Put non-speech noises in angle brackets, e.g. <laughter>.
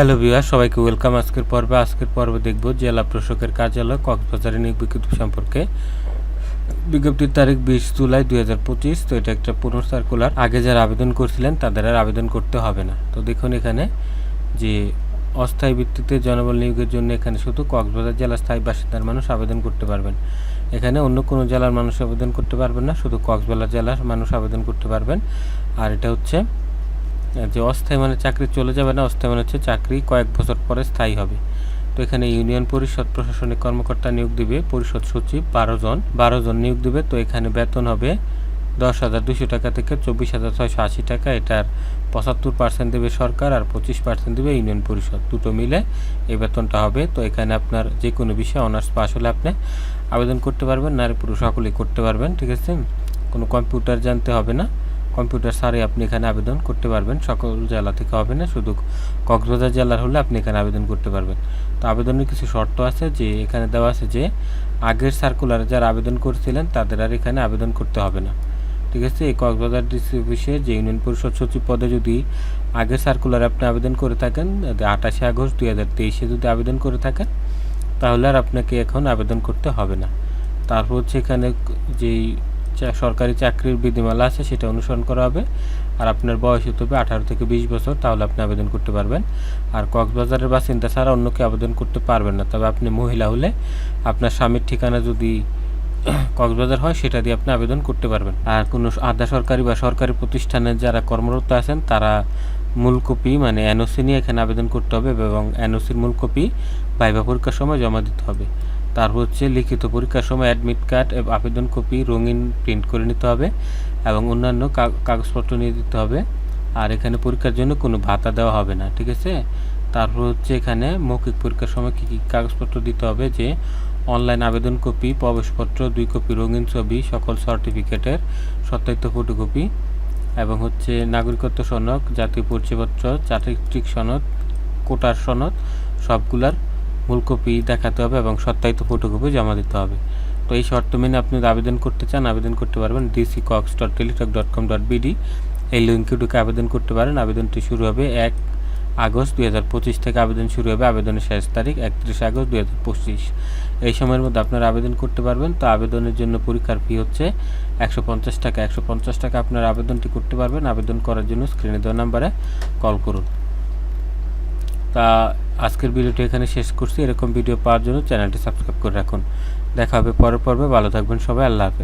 Hello viewer, সবাইকে welcome. আজকের পর্বে আজকের পর্বে দেখব জেলা প্রশাসকের কার্যালয়, কক্সবাজারের নিয়োগ বিজ্ঞপ্তি সম্পর্কে। বিজ্ঞপ্তির তারিখ বিশ জুলাই দুই হাজার পঁচিশ, তো এটা একটা পুনঃ সার্কুলার আগে যারা আবেদন করছিলেন, তাদের আর আবেদন করতে হবে না। তো দেখুন এখানে যে অস্থায়ী ভিত্তিতে জনবল নিয়োগের জন্য এখানে শুধু কক্সবাজার জেলার স্থায়ী বাসিন্দার মানুষ আবেদন করতে পারবেন। এখানে অন্য কোনো জেলার মানুষ আবেদন করতে পারবেন না, শুধু কক্সবাজার জেলার মানুষ আবেদন করতে পারবেন। আর এটা হচ্ছে যে অস্থায়ী মানে চাকরি চলে যাবে না, অস্থায়ী মানে হচ্ছে চাকরি কয়েক বছর পরে স্থায়ী হবে। তো এখানে ইউনিয়ন পরিষদ প্রশাসনিক কর্মকর্তা নিয়োগ দিবে, পরিষদ সচিব বারো জন বারো জন নিয়োগ দিবে। তো এখানে বেতন হবে দশ হাজার দুশো টাকা থেকে চব্বিশ হাজার ছয়শো আশি টাকা। এটার পঁচাত্তর পার্সেন্ট দেবে সরকার আর পঁচিশ পার্সেন্ট দেবে ইউনিয়ন পরিষদ। দুটো মিলে এই বেতনটা হবে। তো এখানে আপনার যে কোনো বিষয়ে অনার্স পাস হলে আপনি আবেদন করতে পারবেন, নারী পুরুষ সকলেই করতে পারবেন, ঠিক আছে? কোনো কম্পিউটার জানতে হবে না। কম্পিউটার সারে আপনি এখানে আবেদন করতে পারবেন। সকল জেলা থেকে হবে না, শুধু কক্সবাজার জেলার হলে আপনি এখানে আবেদন করতে পারবেন। তো আবেদনের কিছু শর্ত আছে যে, এখানে দেওয়া আছে যে, আগের সার্কুলারে যারা আবেদন করেছিলেন, তাদের আর এখানে আবেদন করতে হবে না। ঠিক আছে? এই কক্সবাজার ডিসি অফিসে যে ইউনিয়ন পরিষদ সচিব পদে যদি আগের সার্কুলারে আপনি আবেদন করে থাকেন আঠাশে আগস্ট দুই হাজার তেইশে যদি আবেদন করে থাকেন, তাহলে আর আপনাকে এখন আবেদন করতে হবে না। তারপর হচ্ছে এখানে যেই সরকারি চাকরির বিধিমালা আছে, সেটা অনুসরণ করা হবে। আর আপনার বয়স হতে হবে আঠারো থেকে বিশ বছর, তাহলে আপনি আবেদন করতে পারবেন। আর কক্সবাজারের বাসিন্দা ছাড়া অন্য কেউ আবেদন করতে পারবেন না। তবে আপনি মহিলা হলে আপনার স্বামীর ঠিকানা যদি <coughs> কক্সবাজার হয়, সেটা দিয়ে আপনি আবেদন করতে পারবেন। আর কোনো আধা সরকারি বা সরকারি প্রতিষ্ঠানে যারা কর্মরত আছেন, তারা মূল কপি মানে এনওসি নিয়ে এখানে আবেদন করতে হবে এবং এনওসির মূল কপি ভাইবা পরীক্ষার সময় জমা দিতে হবে। তারপর হচ্ছে লিখিত পরীক্ষার সময় অ্যাডমিট কার্ড আবেদন কপি রঙিন প্রিন্ট করে নিতে হবে এবং অন্যান্য কাগজপত্র নিয়ে দিতে হবে। আর এখানে পরীক্ষার জন্য কোনো ভাতা দেওয়া হবে না, ঠিক আছে? তারপর হচ্ছে এখানে মৌখিক পরীক্ষার সময় কী কী কাগজপত্র দিতে হবে যে অনলাইন আবেদন কপি প্রবেশপত্র, দুই কপি রঙিন ছবি, সকল সার্টিফিকেটের সত্যায়িত ফটোকপি এবং হচ্ছে নাগরিকত্ব সনদ, জাতীয় পরিচয়পত্র চারিত্রিক সনদ, কোটার সনদ, সবগুলার মূল কপি দেখাতে হবে এবং সত্যায়িত ফটোকপি জমা দিতে হবে। তো এই শর্ত মেনে আপনি আবেদন করতে চান, আবেদন করতে পারবেন DC Cox dot Teletalk dot com dot BD এই লিঙ্কে ঢুকে আবেদন করতে পারেন। আবেদনটি শুরু হবে এক আগস্ট দুই হাজার পঁচিশ থেকে আবেদন শুরু হবে আবেদনের শেষ তারিখ একত্রিশ আগস্ট দুই হাজার পঁচিশ। এই সময়ের মধ্যে আপনারা আবেদন করতে পারবেন। তো আবেদনের জন্য পরীক্ষার ফি হচ্ছে একশো পঞ্চাশ টাকা। একশো পঞ্চাশ টাকা আপনার আবেদনটি করতে পারবেন। আবেদন করার জন্য স্ক্রিনে দেওয়া নাম্বারে কল করুন। তা আজকের ভিডিওটি এখানে শেষ করছি। এরকম ভিডিও পাওয়ার জন্য চ্যানেলটি সাবস্ক্রাইব করে রাখুন। দেখা হবে পরের পর্বে। ভালো থাকবেন সবাই। আল্লাহ হাফেজ।